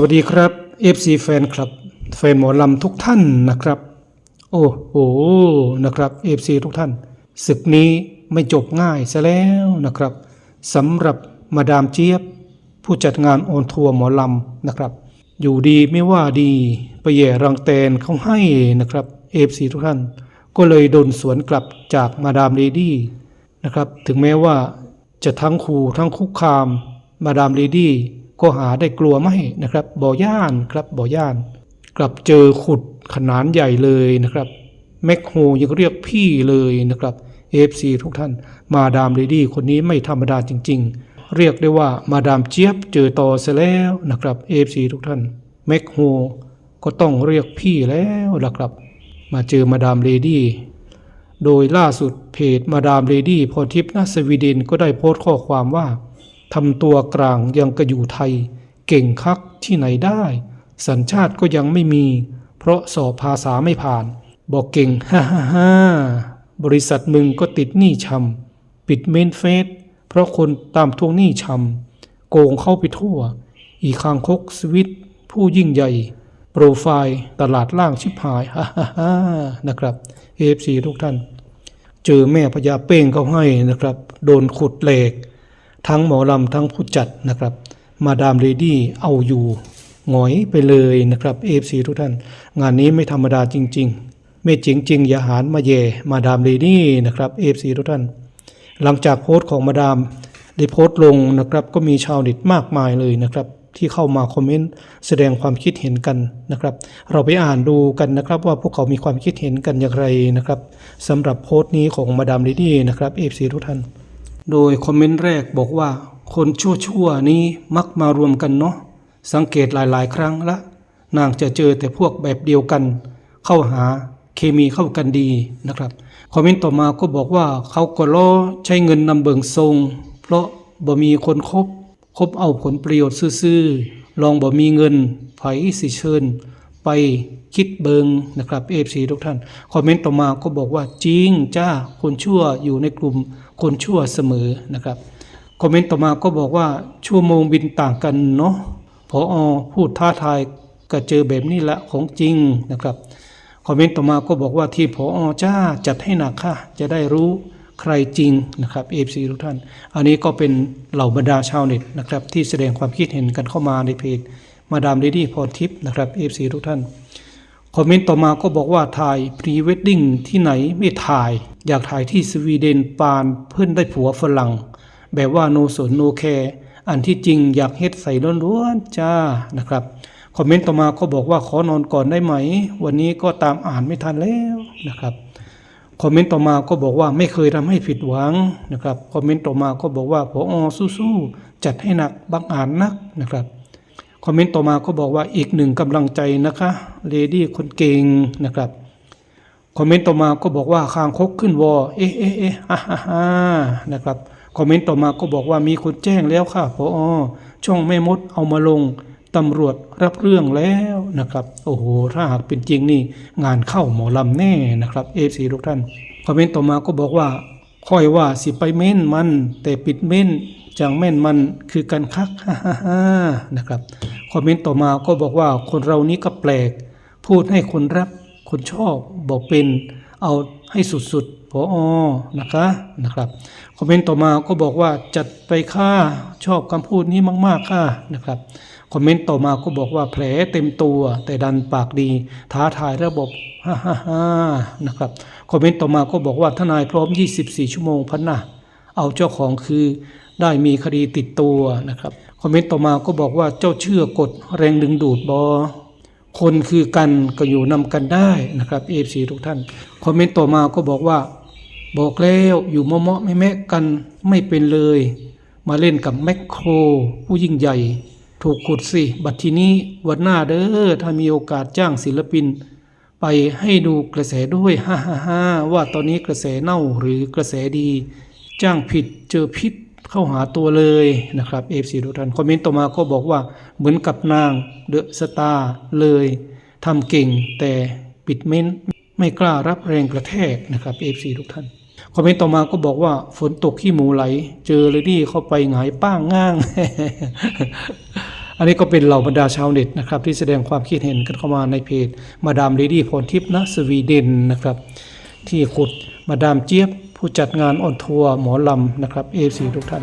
วัสดีครับ FC แฟนคลับ แฟนหมอลำทุกท่านนะครับ โอ้โหนะครับ FC ทุกท่านศึกนี้ไม่จบง่ายซะแล้วนะครับสำหรับมาดามเจี๊ยบ ผู้จัดงานโอนทัวร์หมอลำนะครับ อยู่ดีไม่ว่าดีไปแย่รังแตนเขาให้นะครับ FC ทุกท่าน ก็เลยโดนสวนกลับจากมาดามเลดี้นะครับ ถึงแม้ว่าจะทั้งขู่ทั้งคุกคามมาดามเลดี้ ก็หาได้กลัวไม่นะครับบ่อย่านครับบ่อย่าน กลับเจอขุดขนาดใหญ่เลยนะครับแม็กโฮยังเรียกพี่เลยนะครับเอฟซีทุกท่าน มาดามเลดี้คนนี้ไม่ธรรมดาจริง ๆ เรียกได้ว่ามาดามเจี๊ยบเจอต่อเสียแล้วนะครับเอฟซีทุกท่านแม็กโฮก็ต้องเรียกพี่แล้วนะครับ มาเจอมาดามเลดี้โดยล่าสุดเพจมาดามเลดี้พรทิพย์นาสวีเดนก็ได้โพสต์ข้อความว่า ทำตัวกลางยังกระอยู่ไทย เก่งคักที่ไหนได้ สัญชาติก็ยังไม่มี เพราะสอบภาษาไม่ผ่าน บอกเก่งฮ่าฮ่าฮ่าบริษัทมึงก็ติดหนี้ชำปิดเมนเฟสเพราะคนตามทวงหนี้ชำโกงเข้าไปทั่ว อีคางคกสวิต ผู้ยิ่งใหญ่ โปรไฟล์ตลาดล่างชิบหายฮ่าฮ่าฮ่านะครับเอฟซีทุกท่าน เจอแม่พญาเป้งเขาให้นะครับ โดนขุดเหล็ก ทั้งหมอลำทั้งผู้จัดนะครับ มาดามเลดี้เอาอยู่หงอยไปเลยนะครับเอฟซีทุกท่าน งานนี้ไม่ธรรมดาจริง ๆ ไม่จริงจริงๆอย่าหารมาแย่มาดามเลดี้นะครับเอฟซีทุกท่าน หลังจากโพสต์ของมาดามได้โพสต์ลงนะครับก็มีชาวเน็ตมากมายเลยนะครับที่เข้ามาคอมเมนต์แสดงความคิดเห็นกันนะครับ เราไปอ่านดูกันนะครับ ว่าพวกเขามีความคิดเห็นกันอย่างไรนะครับสำหรับโพสต์นี้ของมาดามเลดี้นะครับเอฟซีทุกท่าน โดยคอมเมนต์แรกบอกว่า คนชั่วๆนี้มักมารวมกันเนาะสังเกตหลายๆ ครั้งละ นางจะเจอแต่พวกแบบเดียวกัน เข้าหาเคมีเข้ากันดีนะครับคอมเมนต์ต่อมาก็บอกว่าเขาก็ล้อใช้เงินนำเบิงทรง เพราะบ่มีคนคบคบเอาผลประโยชน์ซื่อๆลองบ่มีเงินไผสิเชิญ ไปคิดเบิงนะครับเอฟซีทุกท่าน คอมเมนต์ต่อมาก็บอกว่าจริงจ้าคนชั่วอยู่ในกลุ่ม คนชั่วเสมอนะครับ คอมเมนต์ต่อมาก็บอกว่าชั่วโมงบินต่างกันเนาะพออพูดท้าทายก็เจอแบบนี้ละของจริงนะครับ คอมเมนต์ต่อมาก็บอกว่าที่พออจ้าจัดให้หนักค่ะ จะได้รู้ใครจริงนะครับเอฟซีทุกท่าน อันนี้ก็เป็นเหล่าบรรดาชาวเน็ตนะครับที่แสดงความคิดเห็นกันเข้ามาในเพจมาดามเลดี้พรทิพย์นะครับเอฟซีทุกท่าน คอมเมนต์ต่อมาก็บอกว่าถ่ายพรีเวดดิ้งที่ไหนไม่ถ่าย อยากถ่ายที่สวีเดนปานเพื่อนได้ผัวฝรั่ง แบบว่าโนสนโนแคร์อันที่จริงอยากเฮ็ดใส่ล้วนๆจ้านะครับคอมเมนต์ต่อมาก็บอกว่าขอนอนก่อนได้ไหม วันนี้ก็ตามอ่านไม่ทันแล้วนะครับคอมเมนต์ต่อมาก็บอกว่าไม่เคยทำให้ผิดหวังนะครับคอมเมนต์ต่อมาก็บอกว่าพอสู้ๆจัดให้หนักบางอ่านนักนะครับคอมเมนต์ต่อมาก็บอกว่าอีกหนึ่งกำลังใจนะคะเลดี้คนเก่งนะครับ คอมเมนต์ต่อมาก็บอกว่าคางคกขึ้นวอเอ๊ะเอ๊ะเอ๊ะฮ่าฮ่าฮ่านะครับคอมเมนต์ต่อมาก็บอกว่ามีคนแจ้งแล้วค่ะพอช่องแม่มดเอามาลงตำรวจรับเรื่องแล้วนะครับ โอ้โห ถ้าหากเป็นจริงนี่งานเข้าหมอลำแน่นะครับเอฟซีทุกท่านคอมเมนต์ต่อมาก็บอกว่าค่อยว่าสิไปเม้นมัน แต่ปิดเม้นจังแม่นมันคือกันคักฮ่าฮ่าฮ่านะครับคอมเมนต์ต่อมาก็บอกว่าคนเรานี้ก็แปลก พูดให้คนรัก คนชอบบอกเป็นเอาให้สุดๆพออนะคะนะครับ คอมเมนต์ต่อมาก็บอกว่าจัดไปค่าชอบคำพูดนี้มาก ๆค่ะนะครับ คอมเมนต์ต่อมาก็บอกว่าแผลเต็มตัว แต่ดันปากดี ท้าทายระบบฮ่าฮ่าฮ่านะครับ คอมเมนต์ต่อมาก็บอกว่าทนายพร้อม 24 ชั่วโมงพันนะเอาเจ้าของคือได้มีคดีติดตัวนะครับ คอมเมนต์ต่อมาก็บอกว่าเจ้าเชื่อกฎแรงดึงดูดบอ คนคือกันก็อยู่นำกันได้นะครับเอฟซีทุกท่าน คอมเมนต์ต่อมาก็บอกว่า บอกแล้วอยู่เมาะๆไม่แม่กันไม่เป็นเลย มาเล่นกับแมคโคร ผู้ยิ่งใหญ่ ถูกขุดสิ บัดทีนี้วันหน้าเด้อถ้ามีโอกาสจ้างศิลปิน ไปให้ดูกระแสด้วยฮ่าฮ่าฮ่าว่าตอนนี้กระแสเน่าหรือกระแสดี จ้างผิดเจอพิษ เข้าหาตัวเลยนะครับเอฟซีทุกท่านคอมเมนต์ต่อมาก็บอกว่าเหมือนกับนางเดอะสตาร์เลยทำเก่งแต่ปิดเม้นไม่กล้ารับแรงกระแทกนะครับเอฟซีทุกท่านคอมเมนต์ต่อมาก็บอกว่าฝนตกที่หมูไหล เจอเลยนี่เข้าไปหงายป้างง่าง อันนี้ก็เป็นเหล่าบรรดาชาวเน็ตนะครับ ที่แสดงความคิดเห็นกันเข้ามาในเพจมาดามเลดี้พรทิพย์นะสวีเดนนะครับ ที่ขุดมาดามเจี๊ยบ ผู้จัดงานออนทัวร์หมอลำนะครับเอฟซีทุกท่าน